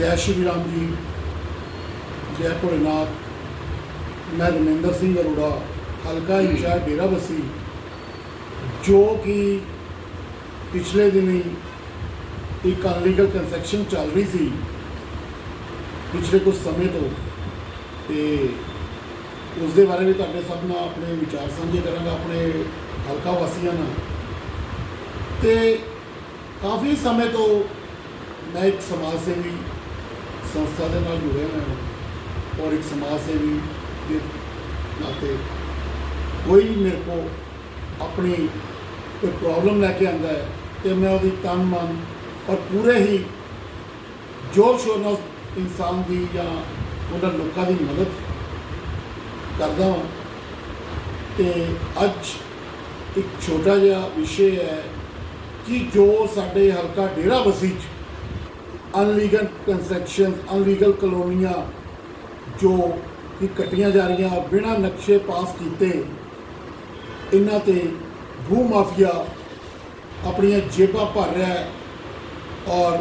ਜੈ ਸ਼੍ਰੀ ਰਾਮ ਜੀ, ਜੈ ਭੋਲੇਨਾਥ, ਮੈਂ ਰਮਿੰਦਰ ਸਿੰਘ ਅਰੋੜਾ, ਹਲਕਾ ਇੰਚਾਰਜ ਡੇਰਾਬੱਸੀ ਜੋ ਕਿ ਪਿਛਲੇ ਦਿਨੀ ਇੱਕ ਅਨਲੀਗਲ ਕੰਸਟਰਕਸ਼ਨ ਚੱਲ ਰਹੀ ਸੀ, ਪਿਛਲੇ ਕੁਝ ਸਮੇਂ ਤੋਂ, ਤੇ ਉਸ ਦੇ ਬਾਰੇ ਵੀ ਤੁਹਾਡੇ ਸਭ ਨਾਲ ਆਪਣੇ ਵਿਚਾਰ ਸਾਂਝੇ ਕਰਾਂਗਾ, ਆਪਣੇ ਹਲਕਾ ਵਾਸੀਆਂ ਨਾਲ। ਤੇ ਕਾਫੀ ਸਮੇਂ ਤੋਂ ਮੈਂ ਇੱਕ ਸਮਾਜ ਸੇਵੀ ਸੰਸਥਾ ਦੇ ਨਾਲ ਜੁੜਿਆ ਹੋਇਆ ਹਾਂ। ਔਰ ਇੱਕ ਸਮਾਜ ਸੇਵੀ ਦੇ ਨਾਤੇ ਕੋਈ ਮੇਰੇ ਕੋ ਆਪਣੀ ਕੋਈ ਪ੍ਰੋਬਲਮ ਲੈ ਕੇ ਆਂਦਾ ਹੈ ਤੇ ਮੈਂ ਉਹਦੀ ਤਨ ਮਨ ਔਰ ਪੂਰੇ ਹੀ ਜੋਰ ਸ਼ੋਰ ਨਾਲ ਇਨਸਾਨ ਦੀ ਜਾਂ ਉਹਨਾਂ ਲੋਕਾਂ ਦੀ ਮਦਦ ਕਰਦਾ ਹਾਂ। ਤੇ ਅੱਜ ਇੱਕ ਛੋਟਾ ਜਿਹਾ ਵਿਸ਼ੇ ਹੈ ਕਿ ਜੋ ਸਾਡੇ ਹਲਕਾ ਡੇਰਾ ਬਸੀ ਚ ਅਨਲੀਗਲ ਕੰਸਟਰਕਸ਼ਨ ਅਨਲੀਗਲ ਕਲੋਨੀਆਂ ਜੋ ਕਿ ਕੱਟੀਆਂ ਜਾ ਰਹੀਆਂ, ਬਿਨਾਂ ਨਕਸ਼ੇ ਪਾਸ ਕੀਤੇ, ਇਹਨਾਂ ਤੇ ਭੂ ਮਾਫੀਆ ਆਪਣੀਆਂ ਜੇਬਾਂ ਭਰ ਰਿਹਾ ਹੈ ਔਰ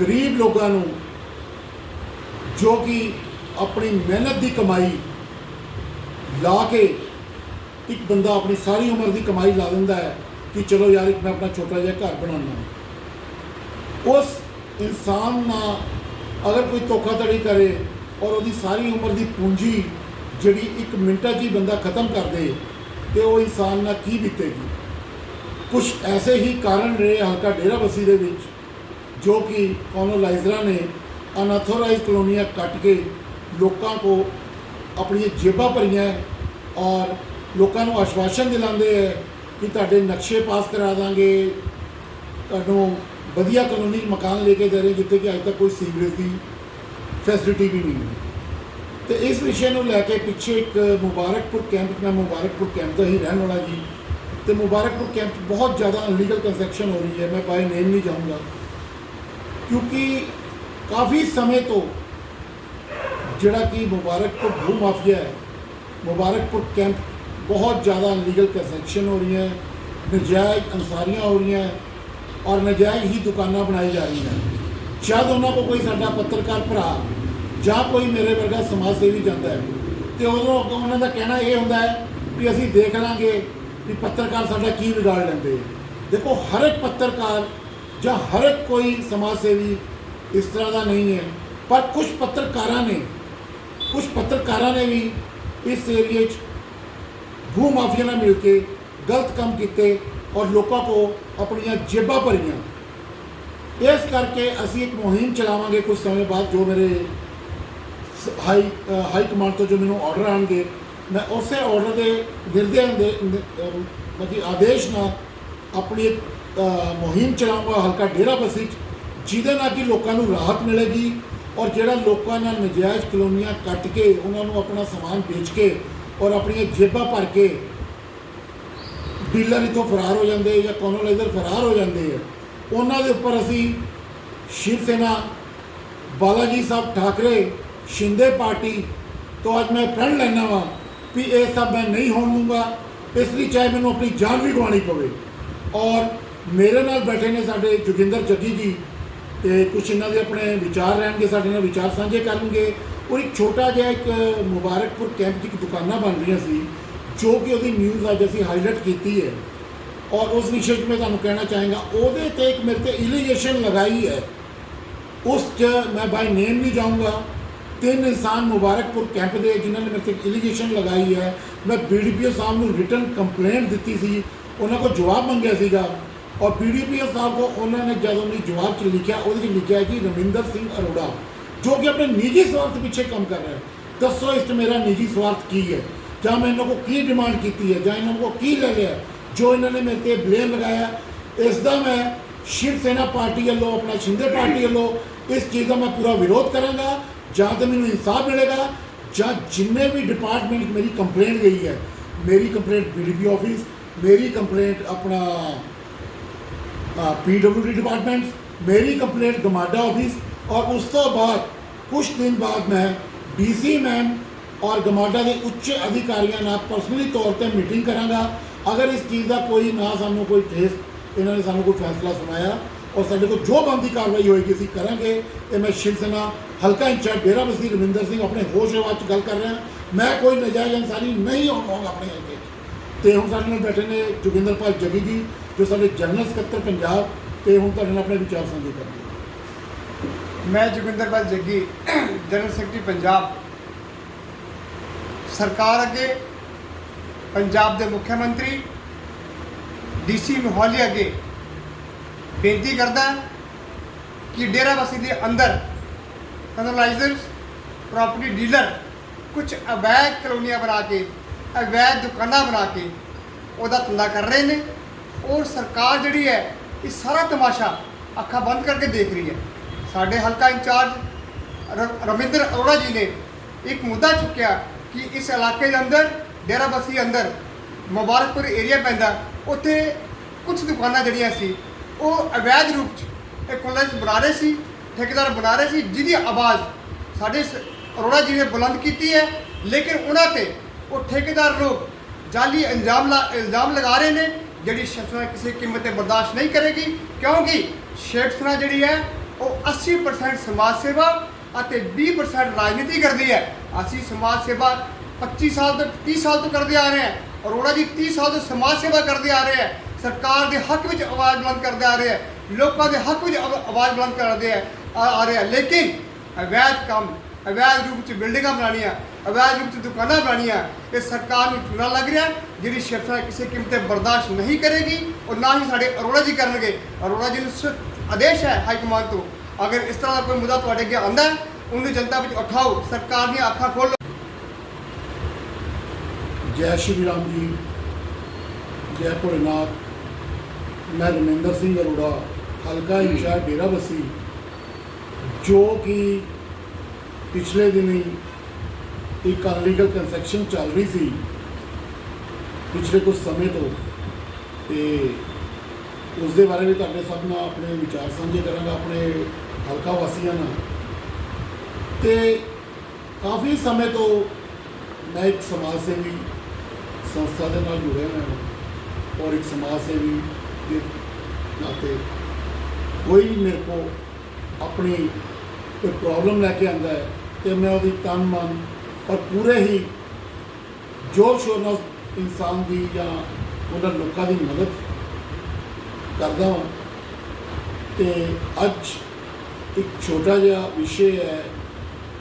ਗਰੀਬ ਲੋਕਾਂ ਨੂੰ ਜੋ ਕਿ ਆਪਣੀ ਮਿਹਨਤ ਦੀ ਕਮਾਈ ਲਾ ਕੇ ਇੱਕ ਬੰਦਾ ਆਪਣੀ ਸਾਰੀ ਉਮਰ ਦੀ ਕਮਾਈ ਲਾ ਦਿੰਦਾ ਹੈ ਕਿ ਚਲੋ ਯਾਰ ਇੱਕ ਮੈਂ ਆਪਣਾ ਛੋਟਾ ਜਿਹਾ ਘਰ ਬਣਾਉਣਾ ਉਸ ਇਨਸਾਨ ਨਾਲ ਅਗਰ ਕੋਈ ਧੋਖਾਧੜੀ ਕਰੇ ਔਰ ਉਹਦੀ ਸਾਰੀ ਉਮਰ ਦੀ ਪੂੰਜੀ ਜਿਹੜੀ ਇੱਕ ਮਿੰਟਾਂ 'ਚ ਹੀ ਬੰਦਾ ਖਤਮ ਕਰ ਦੇ, ਤੇ ਉਹ ਇਨਸਾਨ ਨਾਲ ਕੀ ਬੀਤੇਗੀ? ਕੁਝ ਐਸੇ ਹੀ ਕਾਰਨ ਰਹੇ ਹਲਕਾ ਡੇਰਾਬੱਸੀ ਦੇ ਵਿੱਚ, ਜੋ ਕਿ ਕਲੋਨਾਈਜ਼ਰਾਂ ਨੇ ਅਨਆਥੋਰਾਈਜ਼ ਕਲੋਨੀਆਂ ਕੱਟ ਕੇ ਲੋਕਾਂ ਕੋ ਆਪਣੀਆਂ ਜੇਬਾਂ ਭਰੀਆਂ ਔਰ ਲੋਕਾਂ ਨੂੰ ਆਸ਼ਵਾਸਨ ਦਿਲਾਉਂਦੇ ਹੈ ਕਿ ਤੁਹਾਡੇ ਨਕਸ਼ੇ ਪਾਸ ਕਰਾ ਦਾਂਗੇ, ਤੁਹਾਨੂੰ ਵਧੀਆ ਕਲੋਨੀ ਮਕਾਨ ਲੈ ਕੇ ਦੇ ਰਹੇ ਜਿੱਥੇ ਕਿ ਅੱਜ ਤੱਕ ਕੋਈ ਸੀਵਰੇਜ ਦੀ ਫੈਸਿਲਿਟੀ ਵੀ ਨਹੀਂ ਹੈ। ਤੇ ਇਸ ਵਿਸ਼ੇ ਨੂੰ ਲੈ ਕੇ ਪਿੱਛੇ ਇੱਕ ਮੁਬਾਰਕਪੁਰ ਕੈਂਪ ਮੈਂ ਮੁਬਾਰਕਪੁਰ ਕੈਂਪ ਦਾ ਹੀ ਰਹਿਣ ਵਾਲਾ ਜੀ। ਤੇ ਮੁਬਾਰਕਪੁਰ ਕੈਂਪ ਬਹੁਤ ਜ਼ਿਆਦਾ ਅਨਲੀਗਲ ਕੰਸਟਰਕਸ਼ਨ ਹੋ ਰਹੀ ਹੈ, ਮੈਂ ਬਾਈ ਨੇਮ ਨਹੀਂ ਜਾਊਂਗਾ। ਕਿਉਂਕਿ ਕਾਫੀ ਸਮੇਂ ਤੋਂ ਜਿਹੜਾ ਕਿ ਮੁਬਾਰਕਪੁਰ ਭੂ ਮਾਫੀਆ ਹੈ, ਮੁਬਾਰਕਪੁਰ ਕੈਂਪ ਬਹੁਤ ਜ਼ਿਆਦਾ ਅਨਲੀਗਲ ਕੰਸਟਰਕਸ਼ਨ ਹੋ ਰਹੀਆਂ ਹੈ ਨਜਾਇਜ਼ ਅਨਸਾਰੀਆਂ ਹੋ ਰਹੀਆਂ ਔਰ ਨਜਾਇਜ਼ ਹੀ ਦੁਕਾਨਾਂ ਬਣਾਈ ਜਾ ਰਹੀਆਂ ਸ਼ਾਇਦ ਉਹਨਾਂ ਕੋਲ ਕੋਈ ਸਾਡਾ ਪੱਤਰਕਾਰ ਭਰਾ ਜਾਂ ਕੋਈ ਮੇਰੇ ਵਰਗਾ ਸਮਾਜ ਸੇਵੀ ਜਾਂਦਾ ਹੈ, ਤੇ ਉਦੋਂ ਅੱਗੋਂ ਉਹਨਾਂ ਦਾ ਕਹਿਣਾ ਇਹ ਹੁੰਦਾ ਹੈ ਵੀ ਅਸੀਂ ਦੇਖ ਲਾਂਗੇ ਵੀ ਪੱਤਰਕਾਰ ਸਾਡਾ ਕੀ ਵਿਗਾੜ ਲੈਂਦੇ ਆ। ਦੇਖੋ, ਹਰ ਇੱਕ ਪੱਤਰਕਾਰ ਜਾਂ ਹਰ ਇੱਕ ਕੋਈ ਸਮਾਜ ਸੇਵੀ ਇਸ ਤਰ੍ਹਾਂ ਦਾ ਨਹੀਂ ਹੈ, ਪਰ ਕੁਝ ਪੱਤਰਕਾਰਾਂ ਨੇ ਕੁਝ ਪੱਤਰਕਾਰਾਂ ਨੇ ਵੀ ਇਸ ਏਰੀਏ 'ਚ ਭੂ ਮਾਫੀਆ ਨਾਲ ਮਿਲ ਕੇ ਗਲਤ ਕੰਮ ਕੀਤੇ ਔਰ ਲੋਕਾਂ ਕੋ ਆਪਣੀਆਂ ਜੇਬਾਂ ਭਰੀਆਂ। ਇਸ ਕਰਕੇ ਅਸੀਂ ਇੱਕ ਮੁਹਿੰਮ ਚਲਾਵਾਂਗੇ ਕੁਝ ਸਮੇਂ ਬਾਅਦ ਜੋ ਮੇਰੇ ਹਾਈ ਹਾਈ ਕਮਾਂਡ ਤੋਂ ਜੋ ਮੈਨੂੰ ਆਰਡਰ ਆਣਗੇ। ਮੈਂ ਉਸੇ ਆਰਡਰ ਦੇ ਨਿਰਦੇਸ਼ ਦੇ ਮਤਲਬ ਆਦੇਸ਼ ਨਾਲ ਆਪਣੀ ਇੱਕ ਮੁਹਿੰਮ ਚਲਾਉਂਗਾ ਹਲਕਾ ਡੇਰਾ ਬਸੀ 'ਚ, ਜਿਹਦੇ ਨਾਲ ਕਿ ਲੋਕਾਂ ਨੂੰ ਰਾਹਤ ਮਿਲੇਗੀ ਔਰ ਜਿਹੜਾ ਲੋਕਾਂ ਨਾਲ ਨਜਾਇਜ਼ ਕਲੋਨੀਆਂ ਕੱਟ ਕੇ ਉਹਨਾਂ ਨੂੰ ਆਪਣਾ ਸਮਾਨ ਵੇਚ ਕੇ ਔਰ ਆਪਣੀਆਂ ਜੇਬਾਂ ਭਰ ਕੇ ਡੀਲਰ ਇਥੋਂ ਫਰਾਰ ਹੋ ਜਾਂਦੇ ਜਾਂ ਕਲੋਨਾਈਜ਼ਰ ਫਰਾਰ ਹੋ ਜਾਂਦੇ ਆ, ਉਹਨਾਂ ਦੇ ਉੱਪਰ ਅਸੀਂ ਸ਼ਿਵ ਸੈਨਾ, ਬਾਲਾਜੀ ਸਾਹਿਬ ਠਾਕਰੇ, ਸ਼ਿੰਦੇ ਪਾਰਟੀ ਤੋਂ ਅੱਜ ਮੈਂ ਪ੍ਰਣ ਲੈਣਾ ਵਾਂ ਵੀ ਇਹ ਸਭ ਮੈਂ ਨਹੀਂ ਹੋਣ ਦੂੰਗਾ, ਇਸ ਲਈ ਚਾਹੇ ਮੈਨੂੰ ਆਪਣੀ ਜਾਨ ਵੀ ਗਵਾਉਣੀ ਪਵੇ। ਔਰ ਮੇਰੇ ਨਾਲ ਬੈਠੇ ਨੇ ਸਾਡੇ ਜੋਗਿੰਦਰ ਜੱਗੀ ਜੀ, ਤੇ ਕੁਝ ਇਹਨਾਂ ਦੇ ਆਪਣੇ ਵਿਚਾਰ ਰਹਿਣਗੇ, ਸਾਡੇ ਨਾਲ ਵਿਚਾਰ ਸਾਂਝੇ ਕਰਨਗੇ। ਔਰ ਇੱਕ ਛੋਟਾ ਜਿਹਾ ਇੱਕ ਮੁਬਾਰਕਪੁਰ ਕੈਂਪ ਦੀ ਇੱਕ ਦੁਕਾਨਾਂ ਬਣ ਰਹੀਆਂ ਸੀ। ਜੋ ਕਿ ਉਹਦੀ ਨਿਊਜ਼ ਅੱਜ ਅਸੀਂ ਹਾਈਲਾਈਟ ਕੀਤੀ ਹੈ ਔਰ ਉਸ ਵਿਸ਼ੇ 'ਚ ਮੈਂ ਤੁਹਾਨੂੰ ਕਹਿਣਾ ਚਾਹਾਂਗਾ, ਉਹਦੇ ਤੇ ਇੱਕ ਮੇਰੇ ਤੇ ਇਲੀਗੇਸ਼ਨ ਲਗਾਈ ਹੈ। ਉਸ 'ਚ ਮੈਂ ਬਾਈ ਨੇਮ ਨਹੀਂ ਜਾਊਂਗਾ। ਤਿੰਨ ਇਨਸਾਨ ਮੁਬਾਰਕਪੁਰ ਕੈਂਪ ਦੇ ਜਿਨ੍ਹਾਂ ਨੇ ਮੇਰੇ ਤੇ ਇਲੀਗੇਸ਼ਨ ਲਗਾਈ ਹੈ। ਮੈਂ ਬੀਡੀਪੀਓ ਸਾਹਿਬ ਨੂੰ ਰਿਟਰਨ ਕੰਪਲੇਂਟ ਦਿੱਤੀ ਸੀ। ਉਹਨਾਂ ਕੋਲ ਜਵਾਬ ਮੰਗਿਆ ਸੀਗਾ। ਔਰ ਬੀਡੀਪੀਓ ਸਾਹਿਬ ਕੋ ਉਹਨਾਂ ਨੇ ਜਦੋਂ ਨਹੀਂ ਜਵਾਬ ਚ ਲਿਖਿਆ, ਉਹਦੇ 'ਚ ਲਿਖਿਆ ਕਿ ਰਵਿੰਦਰ ਸਿੰਘ ਅਰੋੜਾ, ਜੋ ਕਿ ਆਪਣੇ ਨਿੱਜੀ ਸਵਾਰਥ ਪਿੱਛੇ ਕੰਮ ਕਰ ਰਿਹਾ ਹੈ। ਦੱਸੋ ਇਸ 'ਚ ਮੇਰਾ ਨਿੱਜੀ ਸਵਾਰਥ ਕੀ ਹੈ? ਜਾਂ ਮੈਂ ਇਹਨਾਂ ਕੋ ਕੀ ਡਿਮਾਂਡ ਕੀਤੀ ਹੈ, ਜਾਂ ਇਹਨਾਂ ਕੋ ਕੀ ਲੈ ਲਿਆ ਜੋ ਇਹਨਾਂ ਨੇ ਮੇਰੇ ਤੇ ਬਲੇਮ ਲਗਾਇਆ ਇਸ ਦਾ ਮੈਂ ਸ਼ਿਵ ਸੈਨਾ ਪਾਰਟੀ ਵੱਲੋਂ, ਆਪਣਾ ਸ਼ਿੰਦੇ ਪਾਰਟੀ ਵੱਲੋਂ ਇਸ ਚੀਜ਼ ਦਾ ਮੈਂ ਪੂਰਾ ਵਿਰੋਧ ਕਰਾਂਗਾ, ਜਾਂ ਤਾਂ ਮੈਨੂੰ ਇਨਸਾਫ ਮਿਲੇਗਾ, ਜਾਂ ਜਿੰਨੇ ਵੀ ਡਿਪਾਰਟਮੈਂਟ ਮੇਰੀ ਕੰਪਲੇਂਟ ਗਈ ਹੈ, ਮੇਰੀ ਕੰਪਲੇਂਟ ਬੀਡੀਪੀ ਆਫਿਸ ਮੇਰੀ ਕੰਪਲੇਂਟ ਆਪਣਾ ਪੀਡਬਲਯੂਡੀ ਡਿਪਾਰਟਮੈਂਟ ਮੇਰੀ ਕੰਪਲੇਂਟ ਗਮਾਡਾ ਆਫਿਸ ਔਰ ਉਸ ਤੋਂ ਬਾਅਦ ਕੁਝ ਦਿਨ ਬਾਅਦ ਮੈਂ ਡੀਸੀ ਮੈਮ ਔਰ ਗਮਾਡਾ ਦੇ ਉੱਚ ਅਧਿਕਾਰੀਆਂ ਨਾਲ ਪਰਸਨਲੀ ਤੌਰ ਤੇ ਮੀਟਿੰਗ ਕਰਾਂਗਾ। ਅਗਰ ਇਸ ਚੀਜ਼ ਦਾ ਕੋਈ ਨਾ ਸਾਨੂੰ ਕੋਈ ਠੇਸ, ਇਹਨਾਂ ਨੇ ਸਾਨੂੰ ਕੋਈ ਫੈਸਲਾ ਸੁਣਾਇਆ ਔਰ ਸਾਡੇ ਕੋਲ ਜੋ ਬਣਦੀ ਕਾਰਵਾਈ ਹੋਏਗੀ ਅਸੀਂ ਕਰਾਂਗੇ ਤੇ ਮੈਂ ਸ਼ਿਵ ਸੈਨਾ, ਹਲਕਾ ਇੰਚਾਰਜ ਡੇਰਾ ਬਸੀ ਰਵਿੰਦਰ ਸਿੰਘ ਆਪਣੇ ਹੋਸ਼ ਹਵਾਸ 'ਚ ਗੱਲ ਕਰ ਰਿਹਾ। ਮੈਂ ਕੋਈ ਨਜਾਇਜ਼ ਅਨਸਾਰੀ ਨਹੀਂ ਹੋਵਾਂਗਾ ਆਪਣੇ ਹਲਕੇ 'ਚ। ਤੇ ਹੁਣ ਸਾਡੇ ਨਾਲ ਬੈਠੇ ਨੇ ਜੋਗਿੰਦਰਪਾਲ ਜੱਗੀ ਜੀ ਜੋ ਸਾਡੇ ਜਨਰਲ ਸਕੱਤਰ ਪੰਜਾਬ, ਤੇ ਹੁਣ ਤੁਹਾਡੇ ਨਾਲ ਆਪਣੇ ਵਿਚਾਰ ਸਾਂਝੇ ਕਰਨਗੇ। ਮੈਂ ਜੋਗਿੰਦਰਪਾਲ ਜੱਗੀ, ਜਨਰਲ ਸੈਕਟਰੀ ਪੰਜਾਬ। ਸਰਕਾਰ ਅੱਗੇ, ਪੰਜਾਬ ਦੇ ਮੁੱਖ ਮੰਤਰੀ ਡੀਸੀ ਮੋਹਾਲੀ ਅੱਗੇ ਬੇਨਤੀ ਕਰਦਾ ਕਿ ਡੇਰਾਬੱਸੀ ਦੇ ਅੰਦਰ ਕਨਲਾਈਜ਼ਰਸ, ਪ੍ਰਾਪਰਟੀ ਡੀਲਰ ਕੁਝ ਅਵੈਧ ਕਲੋਨੀਆਂ ਬਣਾ ਕੇ, ਅਵੈਧ ਦੁਕਾਨਾਂ ਬਣਾ ਕੇ ਉਹਦਾ ਧੰਦਾ ਕਰ ਰਹੇ ਨੇ ਔਰ ਸਰਕਾਰ ਜਿਹੜੀ ਹੈ, ਇਹ ਸਾਰਾ ਤਮਾਸ਼ਾ ਅੱਖਾਂ ਬੰਦ ਕਰਕੇ ਦੇਖ ਰਹੀ ਹੈ। ਸਾਡੇ ਹਲਕਾ ਇੰਚਾਰਜ ਰ- ਰਵਿੰਦਰ ਅਰੋੜਾ ਜੀ ਨੇ ਇੱਕ ਮੁੱਦਾ ਚੁੱਕਿਆ ਕਿ ਇਸ ਇਲਾਕੇ ਦੇ ਅੰਦਰ ਡੇਰਾਬੱਸੀ ਅੰਦਰ, ਮੁਬਾਰਕਪੁਰ ਏਰੀਆ ਪੈਂਦਾ, ਉੱਥੇ ਕੁਝ ਦੁਕਾਨਾਂ ਜਿਹੜੀਆਂ ਸੀ, ਉਹ ਅਵੈਧ ਰੂਪ 'ਚ ਇਹ ਕੋਲਜ ਬਣਾ ਰਹੇ ਸੀ, ਠੇਕੇਦਾਰ ਬਣਾ ਰਹੇ ਸੀ, ਜਿਹਦੀ ਆਵਾਜ਼ ਸਾਡੇ ਸ- ਅਰੋੜਾ ਜੀ ਨੇ ਬੁਲੰਦ ਕੀਤੀ ਹੈ, ਲੇਕਿਨ ਉਹਨਾਂ ਤੇ ਉਹ ਠੇਕੇਦਾਰ ਲੋਕ ਜਾਲੀ ਇਲਜ਼ਾਮ ਲਾ, ਇਲਜ਼ਾਮ ਲਗਾ ਰਹੇ ਨੇ, ਜਿਹੜੀ ਸ਼ਿਵਸੈਨਾ ਕਿਸੇ ਕੀਮਤ ਤੇ ਬਰਦਾਸ਼ਤ ਨਹੀਂ ਕਰੇਗੀ, ਕਿਉਂਕਿ ਸ਼ਿਵਸੈਨਾ ਜਿਹੜੀ ਹੈ, ਉਹ 80% ਸਮਾਜ ਸੇਵਾ ਅਤੇ 20% ਰਾਜਨੀਤੀ ਕਰਦੀ ਹੈ। ਅਸੀਂ ਸਮਾਜ ਸੇਵਾ 25 ਸਾਲ ਤੋਂ 30 ਸਾਲ ਤੋਂ ਕਰਦੇ ਆ ਰਹੇ ਹਾਂ। ਅਰੋੜਾ ਜੀ 30 ਸਾਲ ਤੋਂ ਸਮਾਜ ਸੇਵਾ ਕਰਦੇ ਆ ਰਹੇ ਹੈ। ਸਰਕਾਰ ਦੇ ਹੱਕ ਵਿੱਚ ਆਵਾਜ਼ ਬੁਲੰਦ ਕਰਦੇ ਆ ਰਹੇ ਹੈ। ਲੋਕਾਂ ਦੇ ਹੱਕ ਵਿੱਚ ਆਵਾ- ਆਵਾਜ਼ ਬੁਲੰਦ ਕਰਦੇ ਆ ਆ ਆ ਰਹੇ ਹੈ। ਲੇਕਿਨ ਅਵੈਧ ਕੰਮ, ਅਵੈਧ ਰੂਪ ਚ ਬਿਲਡਿੰਗਾਂ ਬਣਾਉਣੀਆਂ, ਅਵੈਧ ਰੂਪ ਚ ਦੁਕਾਨਾਂ ਬਣਾਉਣੀਆਂ, ਇਹ ਸਰਕਾਰ ਨੂੰ ਚੂਨਾ ਲੱਗ ਰਿਹਾ ਜਿਹੜੀ ਸ਼ਿਵਸੈਨਾ ਕਿਸੇ ਕੀਮਤ ਤੇ ਬਰਦਾਸ਼ਤ ਨਹੀਂ ਕਰੇਗੀ ਔਰ ਨਾ ਹੀ ਸਾਡੇ ਅਰੋੜਾ ਜੀ ਕਰਨਗੇ। ਅਰੋੜਾ ਜੀ ਨੂੰ ਸਿਰਫ ਆਦੇਸ਼ ਹੈ ਹਾਈ ਕਮਾਂਡ ਤੋਂ। ਅਗਰ ਇਸ ਤਰ੍ਹਾਂ ਦਾ ਕੋਈ ਮੁੱਦਾ ਤੁਹਾਡੇ ਅੱਗੇ ਆਉਂਦਾ ਹੈ, ਉਹਨੂੰ ਜਨਤਾ ਵਿੱਚ ਉਠਾਓ ਸਰਕਾਰ ਦੀਆਂ ਅੱਖਾਂ ਖੋਲੋ ਜੈ ਸ਼੍ਰੀ ਰਾਮ ਜੀ ਜੈ ਭੋਲੇਨਾਥ ਮੈਂ ਰਮਿੰਦਰ ਸਿੰਘ ਅਰੋੜਾ ਹਲਕਾ ਇੰਚਾਰਜ ਡੇਰਾ ਬਸੀ ਜੋ ਕਿ ਪਿਛਲੇ ਦਿਨੀ ਇੱਕ ਅਨਲੀਗਲ ਕੰਸਟਰਕਸ਼ਨ ਚੱਲ ਰਹੀ ਸੀ ਪਿਛਲੇ ਕੁਝ ਸਮੇਂ ਤੋਂ ਤੇ ਉਸ ਦੇ ਬਾਰੇ ਵੀ ਤੁਹਾਡੇ ਸਭ ਨਾਲ ਆਪਣੇ ਵਿਚਾਰ ਸਾਂਝੇ ਕਰਾਂਗਾ, ਆਪਣੇ ਹਲਕਾ ਵਾਸੀਆਂ ਨਾਲ। ਤੇ ਕਾਫੀ ਸਮੇਂ ਤੋਂ ਮੈਂ ਇੱਕ ਸਮਾਜ ਸੇਵੀ ਸੰਸਥਾ ਦੇ ਨਾਲ ਜੁੜਿਆ ਹੋਇਆ ਹਾਂ ਔਰ ਇੱਕ ਸਮਾਜ ਸੇਵੀ ਦੇ ਨਾਤੇ ਕੋਈ ਵੀ ਮੇਰੇ ਕੋ ਆਪਣੀ ਕੋਈ ਪ੍ਰੋਬਲਮ ਲੈ ਕੇ ਆਂਦਾ ਹੈ ਤੇ ਮੈਂ ਉਹਦੀ ਤਨ ਮਨ ਔਰ ਪੂਰੇ ਹੀ ਜੋਰ ਸ਼ੋਰ ਨਾਲ ਇਨਸਾਨ ਦੀ ਜਾਂ ਉਹਨਾਂ ਲੋਕਾਂ ਦੀ ਮਦਦ ਕਰਦਾ ਹਾਂ। ਤੇ ਅੱਜ ਇੱਕ ਛੋਟਾ ਜਿਹਾ ਵਿਸ਼ੇ ਹੈ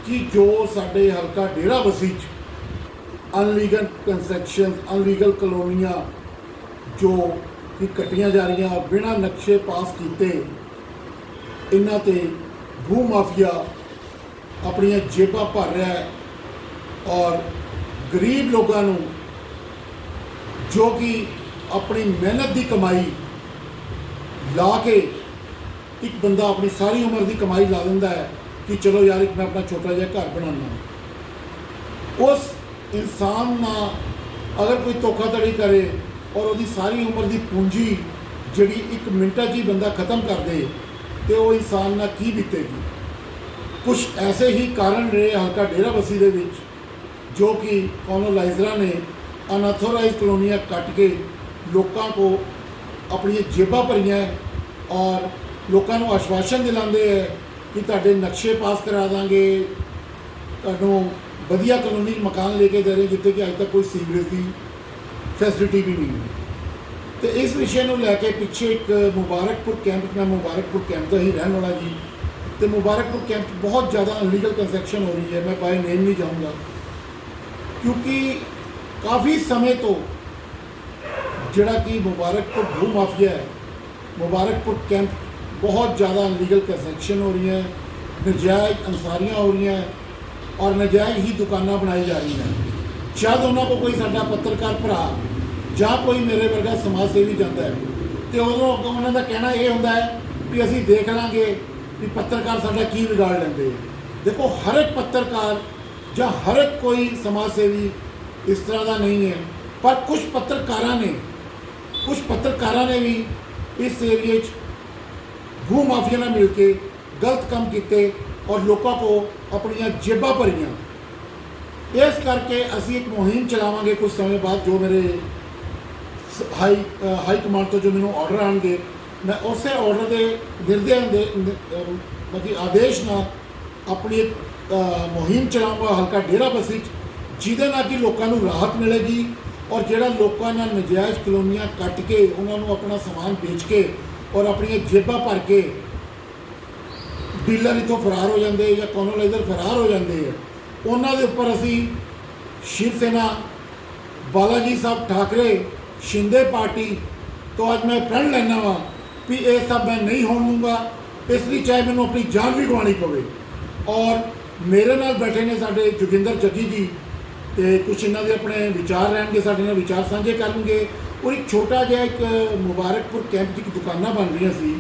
ਕਿ ਜੋ ਸਾਡੇ ਹਲਕਾ ਡੇਰਾ ਬਸੀ 'ਚ ਅਨਲੀਗਲ ਕੰਸਟਰਕਸ਼ਨ ਅਨਲੀਗਲ ਕਲੋਨੀਆਂ ਜੋ ਕਿ ਕੱਟੀਆਂ ਜਾ ਰਹੀਆਂ ਔਰ ਬਿਨਾਂ ਨਕਸ਼ੇ ਪਾਸ ਕੀਤੇ, ਇਹਨਾਂ ਤੇ ਭੂ ਮਾਫੀਆ ਆਪਣੀਆਂ ਜੇਬਾਂ ਭਰ ਰਿਹਾ ਹੈ ਔਰ ਗਰੀਬ ਲੋਕਾਂ ਨੂੰ ਜੋ ਕਿ ਆਪਣੀ ਮਿਹਨਤ ਦੀ ਕਮਾਈ ਲਾ ਕੇ ਇੱਕ ਬੰਦਾ ਆਪਣੀ ਸਾਰੀ ਉਮਰ ਦੀ ਕਮਾਈ ਲਾ ਦਿੰਦਾ ਹੈ ਕਿ ਚਲੋ ਯਾਰ ਇੱਕ ਮੈਂ ਆਪਣਾ ਛੋਟਾ ਜਿਹਾ ਘਰ ਬਣਾਉਣਾ ਉਸ ਇਨਸਾਨ ਨਾਲ ਅਗਰ ਕੋਈ ਧੋਖਾਧੜੀ ਕਰੇ ਔਰ ਉਹਦੀ ਸਾਰੀ ਉਮਰ ਦੀ ਪੂੰਜੀ ਜਿਹੜੀ ਇੱਕ ਮਿੰਟਾਂ 'ਚ ਹੀ ਬੰਦਾ ਖਤਮ ਕਰ ਦੇ, ਤੇ ਉਹ ਇਨਸਾਨ ਨਾਲ ਕੀ ਬੀਤੇਗੀ? ਕੁਝ ਐਸੇ ਹੀ ਕਾਰਨ ਰਹੇ ਹਲਕਾ ਡੇਰਾਬਸੀ ਦੇ ਵਿੱਚ, ਜੋ ਕਿ ਕਲੋਨਾਈਜ਼ਰਾਂ ਨੇ ਅਨਆਥੋਰਾਈਜ਼ ਕਲੋਨੀਆਂ ਕੱਟ ਕੇ ਲੋਕਾਂ ਕੋ ਆਪਣੀਆਂ ਜੇਬਾਂ ਭਰੀਆਂ ਔਰ ਲੋਕਾਂ ਨੂੰ ਆਸ਼ਵਾਸਨ ਦਿਲਾਉਂਦੇ ਹੈ ਕਿ ਤੁਹਾਡੇ ਨਕਸ਼ੇ ਪਾਸ ਕਰਾ ਦਾਂਗੇ। ਤੁਹਾਨੂੰ ਵਧੀਆ ਕਲੋਨੀ ਮਕਾਨ ਲੈ ਕੇ ਦੇ ਰਹੇ, ਜਿੱਥੇ ਕਿ ਅੱਜ ਤੱਕ ਕੋਈ ਸੀਵਰੇਜ ਦੀ ਫੈਸਿਲਿਟੀ ਵੀ ਨਹੀਂ ਹੈ। ਤੇ ਇਸ ਵਿਸ਼ੇ ਨੂੰ ਲੈ ਕੇ ਪਿੱਛੇ ਇੱਕ ਮੁਬਾਰਕਪੁਰ ਕੈਂਪ, ਮੈਂ ਮੁਬਾਰਕਪੁਰ ਕੈਂਪ ਦਾ ਹੀ ਰਹਿਣ ਵਾਲਾ ਜੀ। ਤੇ ਮੁਬਾਰਕਪੁਰ ਕੈਂਪ 'ਚ ਬਹੁਤ ਜ਼ਿਆਦਾ ਅਨਲੀਗਲ ਕੰਸਟਰਕਸ਼ਨ ਹੋ ਰਹੀ ਹੈ। ਮੈਂ ਬਾਈ ਨੇਮ ਨਹੀਂ ਜਾਊਂਗਾ। ਕਿਉਂਕਿ ਕਾਫੀ ਸਮੇਂ ਤੋਂ ਜਿਹੜਾ ਕਿ ਮੁਬਾਰਕਪੁਰ ਭੂ ਮਾਫੀਆ ਹੈ ਮੁਬਾਰਕਪੁਰ ਕੈਂਪ ਬਹੁਤ ਜ਼ਿਆਦਾ ਅਨਲੀਗਲ ਕੰਸਟਰਕਸ਼ਨ ਹੋ ਰਹੀਆਂ ਹੈ, ਨਜਾਇਜ਼ ਅਨਸਾਰੀਆਂ ਹੋ ਰਹੀਆਂ ਔਰ ਨਜਾਇਜ਼ ਹੀ ਦੁਕਾਨਾਂ ਬਣਾਈ ਜਾ ਰਹੀਆਂ ਜਦ ਉਹਨਾਂ ਕੋਲ ਕੋਈ ਸਾਡਾ ਪੱਤਰਕਾਰ ਭਰਾ ਜਾਂ ਕੋਈ ਮੇਰੇ ਵਰਗਾ ਸਮਾਜ ਸੇਵੀ ਜਾਂਦਾ ਹੈ, ਤੇ ਉਦੋਂ ਉਹਨਾਂ ਦਾ ਕਹਿਣਾ ਇਹ ਹੁੰਦਾ ਹੈ ਵੀ ਅਸੀਂ ਦੇਖ ਲਾਂਗੇ ਵੀ ਪੱਤਰਕਾਰ ਸਾਡਾ ਕੀ ਵਿਗਾੜ ਲੈਂਦੇ ਆ ਦੇਖੋ, ਹਰ ਇੱਕ ਪੱਤਰਕਾਰ ਜਾਂ ਹਰ ਇੱਕ ਕੋਈ ਸਮਾਜ ਸੇਵੀ ਇਸ ਤਰ੍ਹਾਂ ਦਾ ਨਹੀਂ ਹੈ, ਪਰ ਕੁਝ ਪੱਤਰਕਾਰਾਂ ਨੇ ਕੁਝ ਪੱਤਰਕਾਰਾਂ ਨੇ ਵੀ ਇਸ ਏਰੀਏ 'ਚ ਭੂ ਮਾਫੀਆ ਨਾਲ ਮਿਲ ਕੇ ਗਲਤ ਕੰਮ ਕੀਤੇ ਔਰ ਲੋਕਾਂ ਕੋ ਆਪਣੀਆਂ ਜੇਬਾਂ ਭਰੀਆਂ। ਇਸ ਕਰਕੇ ਅਸੀਂ ਇੱਕ ਮੁਹਿੰਮ ਚਲਾਵਾਂਗੇ ਕੁਝ ਸਮੇਂ ਬਾਅਦ ਜੋ ਮੇਰੇ ਹਾਈ ਹਾਈ ਕਮਾਂਡ ਤੋਂ ਜੋ ਮੈਨੂੰ ਆਰਡਰ ਆਣਗੇ। ਮੈਂ ਉਸੇ ਆਰਡਰ ਦੇ ਨਿਰਦੇਸ਼ ਦੇ ਮਤਲਬ ਆਦੇਸ਼ ਨਾਲ ਆਪਣੀ ਮੁਹਿੰਮ ਚਲਾਉਂਗਾ, ਹਲਕਾ ਡੇਰਾ ਬਸੀ 'ਚ ਜਿਹਦੇ ਨਾਲ ਕਿ ਲੋਕਾਂ ਨੂੰ ਰਾਹਤ ਮਿਲੇਗੀ। ਔਰ ਜਿਹੜਾ ਲੋਕਾਂ ਨਾਲ ਨਜਾਇਜ਼ ਕਲੋਨੀਆਂ ਕੱਟ ਕੇ ਉਹਨਾਂ ਨੂੰ ਆਪਣਾ ਸਮਾਨ ਵੇਚ ਕੇ ਔਰ ਆਪਣੀਆਂ ਜੇਬਾਂ ਭਰ ਕੇ ਡੀਲਰ ਇੱਥੋਂ ਫਰਾਰ ਹੋ ਜਾਂਦੇ ਜਾਂ ਕੋਲੋਨਾਈਜ਼ਰ ਫਰਾਰ ਹੋ ਜਾਂਦੇ ਆ, ਉਹਨਾਂ ਦੇ ਉੱਪਰ ਅਸੀਂ ਸ਼ਿਵ ਸੈਨਾ, ਬਾਲਾਜੀ ਸਾਹਿਬ ਠਾਕਰੇ, ਸ਼ਿੰਦੇ ਪਾਰਟੀ ਤੋਂ ਅੱਜ ਮੈਂ ਪ੍ਰਣ ਲੈਣਾ ਵਾ ਵੀ ਇਹ ਸਭ ਮੈਂ ਨਹੀਂ ਹੋਣ ਦੂੰਗਾ, ਇਸ ਲਈ ਚਾਹੇ ਮੈਨੂੰ ਆਪਣੀ ਜਾਨ ਵੀ ਗਵਾਉਣੀ ਪਵੇ। ਔਰ ਮੇਰੇ ਨਾਲ ਬੈਠੇ ਨੇ ਸਾਡੇ ਜੋਗਿੰਦਰ ਜੱਗੀ ਜੀ ਤੇ ਕੁਝ ਇਹਨਾਂ ਦੇ ਆਪਣੇ ਵਿਚਾਰ ਰਹਿਣਗੇ, ਸਾਡੇ ਨਾਲ ਵਿਚਾਰ ਸਾਂਝੇ ਕਰਨਗੇ। ਔਰ ਇੱਕ ਛੋਟਾ ਜਿਹਾ ਇੱਕ ਮੁਬਾਰਕਪੁਰ ਕੈਂਪ ਦੀ ਇੱਕ ਦੁਕਾਨਾਂ ਬਣ ਰਹੀਆਂ ਸੀ,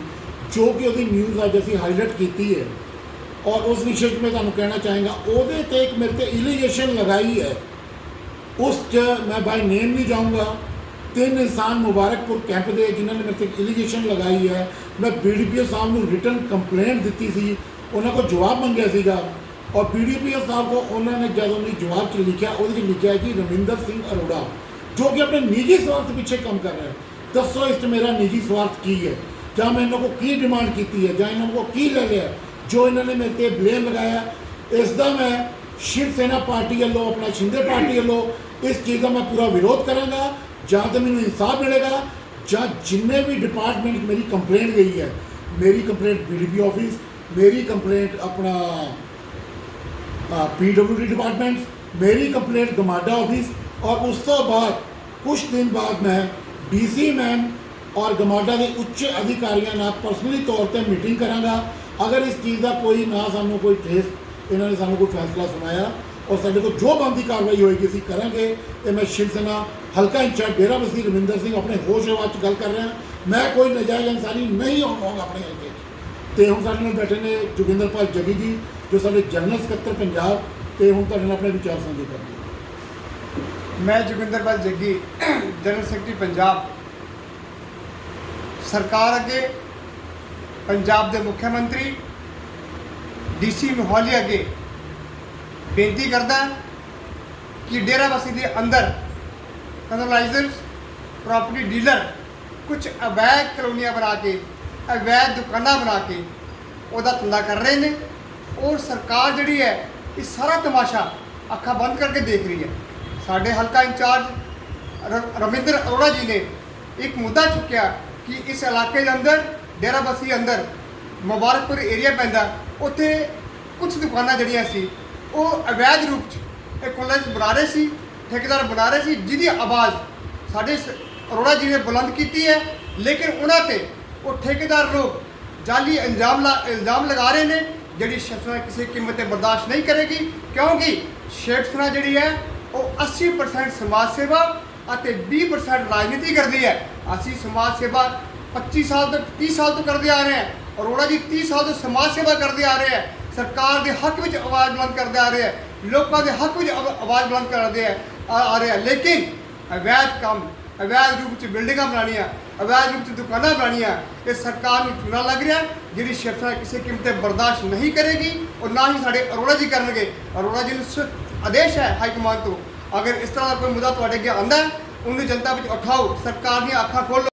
ਜੋ ਕਿ ਉਹਦੀ ਨਿਊਜ਼ ਅੱਜ ਅਸੀਂ ਹਾਈਲਾਈਟ ਕੀਤੀ ਹੈ। ਔਰ ਉਸ ਵਿਸ਼ੇ 'ਚ ਮੈਂ ਤੁਹਾਨੂੰ ਕਹਿਣਾ ਚਾਹਾਂਗਾ, ਉਹਦੇ ਤੇ ਇੱਕ ਮੇਰੇ ਤੇ ਇਲੀਗੇਸ਼ਨ ਲਗਾਈ ਹੈ। ਉਸ 'ਚ ਮੈਂ ਬਾਈ ਨੇਮ ਨਹੀਂ ਜਾਊਂਗਾ। ਤਿੰਨ ਇਨਸਾਨ ਮੁਬਾਰਕਪੁਰ ਕੈਂਪ ਦੇ, ਜਿਨ੍ਹਾਂ ਨੇ ਮੇਰੇ ਤੇ ਇਲੀਗੇਸ਼ਨ ਲਗਾਈ ਹੈ। ਮੈਂ ਬੀਡੀਪੀਓ ਸਾਹਿਬ ਨੂੰ ਰਿਟਰਨ ਕੰਪਲੇਂਟ ਦਿੱਤੀ ਸੀ। ਉਹਨਾਂ ਕੋਲ ਜਵਾਬ ਮੰਗਿਆ ਸੀਗਾ। ਔਰ ਬੀਡੀਪੀਓ ਸਾਹਿਬ ਕੋ ਉਹਨਾਂ ਨੇ ਜਦੋਂ ਨਹੀਂ ਜਵਾਬ ਚ ਲਿਖਿਆ, ਉਹਦੇ ਵਿੱਚ ਲਿਖਿਆ ਕਿ ਰਵਿੰਦਰ ਸਿੰਘ ਅਰੋੜਾ, ਜੋ ਕਿ ਆਪਣੇ ਨਿੱਜੀ ਸਵਾਰਥ ਪਿੱਛੇ ਕੰਮ ਕਰ ਰਿਹਾ ਹੈ। ਦੱਸੋ ਇਸ 'ਚ ਮੇਰਾ ਨਿੱਜੀ ਸਵਾਰਥ ਕੀ ਹੈ? ਜਾਂ ਮੈਂ ਇਹਨਾਂ ਕੋ ਕੀ ਡਿਮਾਂਡ ਕੀਤੀ ਹੈ? ਜਾਂ ਇਹਨਾਂ ਕੋ ਕੀ ਲੈ ਲਿਆ ਜੋ ਇਹਨਾਂ ਨੇ ਮੇਰੇ ਤੇ ਬਲੇਮ ਲਗਾਇਆ ਇਸ ਦਾ ਮੈਂ ਸ਼ਿਵ ਸੈਨਾ ਪਾਰਟੀ ਵੱਲੋਂ, ਆਪਣਾ ਸ਼ਿੰਦੇ ਪਾਰਟੀ ਵੱਲੋਂ ਇਸ ਚੀਜ਼ ਦਾ ਮੈਂ ਪੂਰਾ ਵਿਰੋਧ ਕਰਾਂਗਾ, ਜਾਂ ਤਾਂ ਮੈਨੂੰ ਇਨਸਾਫ ਮਿਲੇਗਾ, ਜਾਂ ਜਿੰਨੇ ਵੀ ਡਿਪਾਰਟਮੈਂਟ ਮੇਰੀ ਕੰਪਲੇਂਟ ਗਈ ਹੈ, ਮੇਰੀ ਕੰਪਲੇਂਟ ਬੀਡੀਪੀ ਆਫਿਸ ਮੇਰੀ ਕੰਪਲੇਂਟ ਆਪਣਾ ਪੀਡਬਲਿਊਡੀ ਡਿਪਾਰਟਮੈਂਟ ਮੇਰੀ ਕੰਪਲੇਂਟ ਗਮਾਡਾ ਆਫਿਸ ਔਰ ਉਸ ਤੋਂ ਬਾਅਦ ਕੁਝ ਦਿਨ ਬਾਅਦ ਮੈਂ ਡੀਸੀ ਮੈਮ ਔਰ ਗਮਾਡਾ ਦੇ ਉੱਚ ਅਧਿਕਾਰੀਆਂ ਨਾਲ ਪਰਸਨਲੀ ਤੌਰ ਤੇ ਮੀਟਿੰਗ ਕਰਾਂਗਾ। ਅਗਰ ਇਸ ਚੀਜ਼ ਦਾ ਕੋਈ ਨਾ ਸਾਨੂੰ ਕੋਈ ਠੇਸ ਇਹਨਾਂ ਨੇ ਸਾਨੂੰ ਕੋਈ ਫੈਸਲਾ ਸੁਣਾਇਆ ਔਰ ਸਾਡੇ ਕੋਲ ਜੋ ਬਣਦੀ ਕਾਰਵਾਈ ਹੋਏਗੀ ਅਸੀਂ ਕਰਾਂਗੇ, ਤੇ ਮੈਂ ਸ਼ਿਵ ਸੈਨਾ, ਹਲਕਾ ਇੰਚਾਰਜ ਡੇਰਾ ਬਸੀ ਰਵਿੰਦਰ ਸਿੰਘ ਆਪਣੇ ਹੋਸ਼ ਹਵਾਸ 'ਚ ਗੱਲ ਕਰ ਰਿਹਾ। ਮੈਂ ਕੋਈ ਨਜਾਇਜ਼ ਇਨਸਾਨੀ ਨਹੀਂ ਹੋਵਾਂਗਾ ਆਪਣੇ ਹਲਕੇ ਤੇ ਹੁਣ ਸਾਡੇ ਨਾਲ ਬੈਠੇ ਨੇ ਜੋਗਿੰਦਰਪਾਲ ਜੱਗੀ ਜੀ, ਜੋ ਸਾਡੇ ਜਨਰਲ ਸਕੱਤਰ ਪੰਜਾਬ, ਤੇ ਹੁਣ ਤੁਹਾਡੇ ਨਾਲ ਆਪਣੇ ਵਿਚਾਰ ਸਾਂਝੇ ਕਰਦੇ ਮੈਂ ਜੋਗਿੰਦਰਪਾਲ ਜੱਗੀ, ਜਨਰਲ ਸੈਕਟਰੀ ਪੰਜਾਬ। ਸਰਕਾਰ ਅੱਗੇ, ਪੰਜਾਬ ਦੇ ਮੁੱਖ ਮੰਤਰੀ ਡੀਸੀ ਮੋਹਾਲੀ ਅੱਗੇ ਬੇਨਤੀ ਕਰਦਾ ਕਿ ਡੇਰਾਬੱਸੀ ਦੇ ਅੰਦਰ ਕਨੋਲਾਈਜ਼ਰਸ ਪ੍ਰਾਪਰਟੀ ਡੀਲਰ ਕੁਝ ਅਵੈਧ ਕਲੋਨੀਆਂ ਬਣਾ ਕੇ ਅਵੈਧ ਦੁਕਾਨਾਂ ਬਣਾ ਕੇ ਉਹਦਾ ਧੰਦਾ ਕਰ ਰਹੇ ਨੇ। ਔਰ ਸਰਕਾਰ ਜਿਹੜੀ ਹੈ, ਇਹ ਸਾਰਾ ਤਮਾਸ਼ਾ ਅੱਖਾਂ ਬੰਦ ਕਰਕੇ ਦੇਖ ਰਹੀ ਹੈ। ਸਾਡੇ ਹਲਕਾ ਇੰਚਾਰਜ ਰ- ਰਵਿੰਦਰ ਅਰੋੜਾ ਜੀ ਨੇ ਇੱਕ ਮੁੱਦਾ ਚੁੱਕਿਆ ਕਿ ਇਸ ਇਲਾਕੇ ਦੇ ਅੰਦਰ, ਡੇਰਾਬੱਸੀ ਅੰਦਰ, ਮੁਬਾਰਕਪੁਰ ਏਰੀਆ ਪੈਂਦਾ, ਉੱਥੇ ਕੁਝ ਦੁਕਾਨਾਂ ਜਿਹੜੀਆਂ ਸੀ, ਉਹ ਅਵੈਧ ਰੂਪ 'ਚ ਇਹ ਕੋਲਜ ਬਣਾ ਰਹੇ ਸੀ, ਠੇਕੇਦਾਰ ਬਣਾ ਰਹੇ ਸੀ, ਜਿਹਦੀ ਆਵਾਜ਼ ਸਾਡੇ ਸ- ਅਰੋੜਾ ਜੀ ਨੇ ਬੁਲੰਦ ਕੀਤੀ ਹੈ। ਲੇਕਿਨ ਉਹਨਾਂ ਤੇ ਉਹ ਠੇਕੇਦਾਰ ਲੋਕ? ਜਾਲੀ ਇਲਜ਼ਾਮ ਇਲਜ਼ਾਮ ਲਗਾ ਰਹੇ ਨੇ, ਜਿਹੜੀ ਸ਼ਿਵਸੈਨਾ ਕਿਸੇ ਕੀਮਤ ਤੇ ਬਰਦਾਸ਼ਤ ਨਹੀਂ ਕਰੇਗੀ। ਕਿਉਂਕਿ ਸ਼ਿਵਸੈਨਾ ਜਿਹੜੀ ਹੈ, ਉਹ 80% ਸਮਾਜ ਸੇਵਾ ਅਤੇ 20% ਰਾਜਨੀਤੀ ਕਰਦੀ ਹੈ। ਅਸੀਂ ਸਮਾਜ ਸੇਵਾ 25 ਸਾਲ ਤੋਂ 30 ਸਾਲ ਤੋਂ ਕਰਦੇ ਆ ਰਹੇ ਹਾਂ। ਅਰੋੜਾ ਜੀ 30 ਸਾਲ ਤੋਂ ਸਮਾਜ ਸੇਵਾ ਕਰਦੇ ਆ ਰਹੇ ਹੈ। ਸਰਕਾਰ ਦੇ ਹੱਕ ਵਿੱਚ ਆਵਾਜ਼ ਬੁਲੰਦ ਕਰਦੇ ਆ ਰਹੇ ਹੈ। ਲੋਕਾਂ ਦੇ ਹੱਕ ਵਿੱਚ ਆਵਾ- ਆਵਾਜ਼ ਬੁਲੰਦ ਕਰਦੇ ਆ ਆ ਆ ਰਹੇ ਹੈ। ਲੇਕਿਨ ਅਵੈਧ ਕੰਮ, ਅਵੈਧ ਰੂਪ ਵਿੱਚ ਬਿਲਡਿੰਗਾਂ ਬਣਾਉਣੀਆਂ ਅਵੈਧ ਰੂਪ ਚ ਦੁਕਾਨਾਂ ਬਣਾਉਣੀਆਂ ਇਹ ਸਰਕਾਰ ਨੂੰ ਚੁਣਾ ਲੱਗ ਰਿਹਾ, ਜਿਹੜੀ ਸ਼ਿਵਸੈਨਾ ਕਿਸੇ ਕੀਮਤ ਤੇ ਬਰਦਾਸ਼ਤ ਨਹੀਂ ਕਰੇਗੀ ਔਰ ਨਾ ਹੀ ਸਾਡੇ ਅਰੋੜਾ ਜੀ ਕਰਨਗੇ। ਅਰੋੜਾ ਜੀ ਨੂੰ ਸਿਰਫ ਆਦੇਸ਼ ਹੈ ਹਾਈ ਕਮਾਂਡ ਤੋਂ। ਅਗਰ ਇਸ ਤਰ੍ਹਾਂ ਦਾ ਕੋਈ ਮੁੱਦਾ ਤੁਹਾਡੇ ਅੱਗੇ ਆਂਦਾ ਉਹਨੂੰ ਜਨਤਾ ਵਿੱਚ ਉਠਾਓ, ਸਰਕਾਰ ਦੀਆਂ ਅੱਖਾਂ ਖੋਲ੍ਹੋ